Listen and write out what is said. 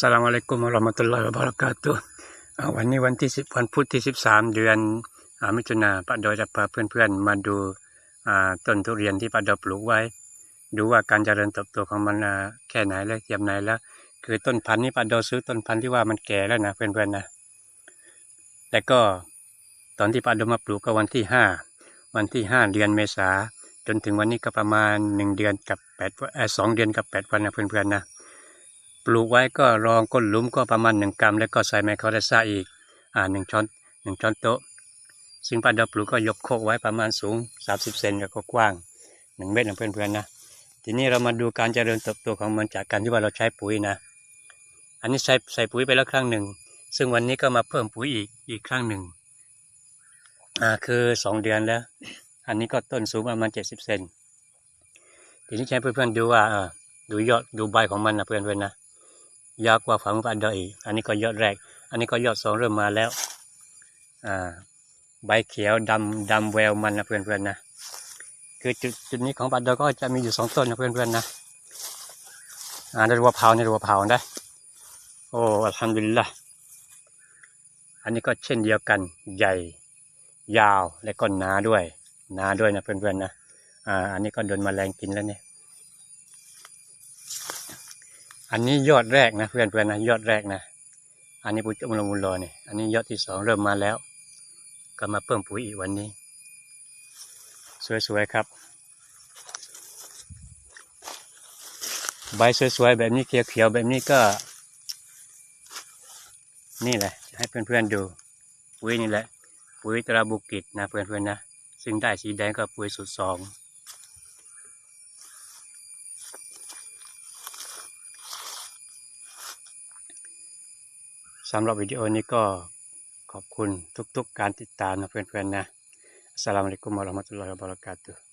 สลามอะลัยกุมวะเราะห์มะตุลลอฮิวะบะเราะกาตุวันนี้วันที่สิบวันพุธที่สิบสามเดือนอมิถุนาป้าดอยจะพาเพื่อนๆ มาดูาต้นทุเรียนที่ป้าดอยปลูกไว้ ดูว่าการเจริญเติบโตของมันแค่ไหนแล้วเทียมไหนแล้ว คือต้นพันธุ์นี้ป้าดอยซื้อต้นพันธุ์ที่ว่ามันแก่แล้วนะเพื่อนๆนะแต่ก็ตอนที่ป้าดอยมาปลูกก็วันที่ห้าวันที่ห้าเดือนเมษาจนถึงวันนี้ก็ประมาณหนึ่งเดือนกับแปดวันสองเดือนกับแปดวันนะเพื่อนๆนะ ลูกไว้ก็รองก้นหลุมก็ประมาณหนึ่งกรัม แล้วก็ใส่ไมโครไดซ่าอีกอ่าหนึ่งช้อนหนึ่งช้อนโต๊ะ ซึ่งป้าดอกปลูกก็ยกโคกไว้ประมาณสูงสามสิบเซนแล้วก็กว้างหนึ่งเมตรนะเพื่อนๆนะทีนี้เรามาดูการเจริญเติบโตของมันจากการที่ว่าเราใช้ปุ๋ยนะ อันนี้ใส่ใส่ปุ๋ยไปแล้วครั้งหนึ่ง ซึ่งวันนี้ก็มาเพิ่มปุ๋ยอีกอีกครั้งหนึ่งอ่าคือสองเดือนแล้ว อันนี้ก็ต้นสูงประมาณเจ็ดสิบเซนทีนี้ใช้เพื่อนๆดูว่าดูยอดดูใบของมันนะเพื่อนๆนะ ยาวกว่าฝังปันเดออีก อันนี้ก็ยอดแรก อันนี้ก็ยอดสองเริ่มมาแล้ว อ่า ใบเขียวดำดำแววมันนะเพื่อนๆนะ คือจุดจุดนี้ของปันเดอก็จะมีอยู่สองต้นนะเพื่อนๆนะ อ่าในรัวเผาในรัวเผาได้ โอ้อัลฮัมดุลิลละอันนี้ก็เช่นเดียวกัน ใหญ่ ยาว และก็หนาด้วย หนาด้วยนะเพื่อนๆนะ อ่า อันนี้ก็โดนมแมลงกินแล้วเนี่ย อันนี้ยอดแรกนะเพื่อนเพื่อนๆนะยอดแรกนะ อันนี้ปุ๋ยอุลมุลลอเนี่ยอันนี้ยอดที่สองเริ่มมาแล้ว ก็มาเพิ่มปุ๋ยอีกวันนี้ สวยๆครับ ใบสวยๆแบบนี้เขียวๆแบบนี้ก็ นี่แหละ ให้เพื่อนๆดู ปุ๋ยนี่แหละ ปุ๋ยตราบุกิตนะเพื่อนๆนะ ซึ่งได้สีแดงก็ปุ๋ยสุดสอง สำหรับวิดีโอนี้ก็ขอบคุณทุกๆการติดตามนะเพื่อนๆนะสลามอะลัยกุมอัลลอฮฺมะตุลลอฮฺบะราะกาตุ